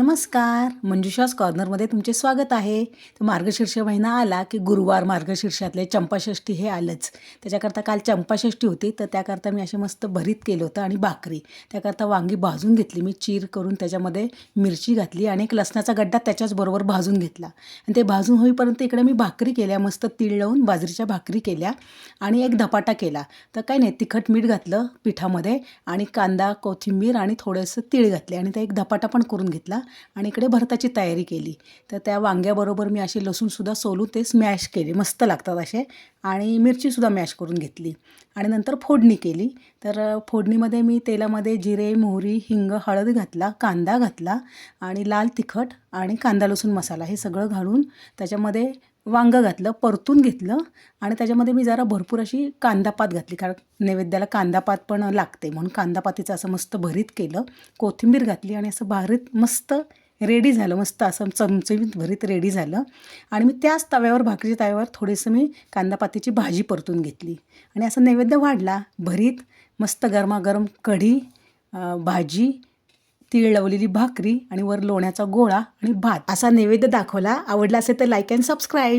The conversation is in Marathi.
नमस्कार. मंजुषास कॉर्नरमध्ये तुमचे स्वागत आहे. तर मार्गशीर्ष महिना आला की गुरुवार मार्गशीर्षातले चंपाषष्ठी हे आलंच. त्याच्याकरता काल चंपाषष्ठी होती तर त्याकरता मी असे मस्त भरीत केलं होतं आणि भाकरी. त्याकरता वांगी भाजून घेतली मी चीर करून त्याच्यामध्ये मिरची घातली आणि एक लसणाचा गड्डा त्याच्याचबरोबर भाजून घेतला. आणि ते भाजून होईपर्यंत इकडे मी भाकरी केल्या मस्त तीळ लावून बाजरीच्या भाकरी केल्या आणि एक धपाटा केला. तर काही नाही तिखट मीठ घातलं पिठामध्ये आणि कांदा कोथिंबीर आणि थोडंसं तीळ घातले आणि ते एक धपाटा पण करून घेतला. आणि इकडे भरताची तयारी केली. तर त्या वांग्याबरोबर मी असे लसूणसुद्धा सोलून ते स्मॅश केले. मस्त लागतात असे. आणि मिरचीसुद्धा मॅश करून घेतली. आणि नंतर फोडणी केली. तर फोडणीमध्ये मी तेलामध्ये जिरे मोहरी हिंग हळद घातला कांदा घातला आणि लाल तिखट आणि कांदा लसूण मसाला हे सगळं घालून त्याच्यामध्ये वांगं घातलं परतून घेतलं आणि त्याच्यामध्ये मी जरा भरपूर अशी कांदापात घातली. कारण नैवेद्याला कांदापात पण लागते. म्हणून कांदापातीचं असं मस्त भरीत केलं कोथिंबीर घातली आणि असं भरीत मस्त रेडी झालं. मस्त असं चमचमीत भरीत रेडी झालं. आणि मी त्याच तव्यावर भाकरीच्या तव्यावर थोडीसं मी कांदापातीची भाजी परतून घेतली. आणि असं नैवेद्य वाढला. भरीत मस्त गरमागरम कढी भाजी तीळ लावलेली भाकरी आणि वर लोण्याचा गोळा आणि भात. असा नैवेद्य दाखवला. आवडला असेल तर लाईक अँड सबस्क्राईब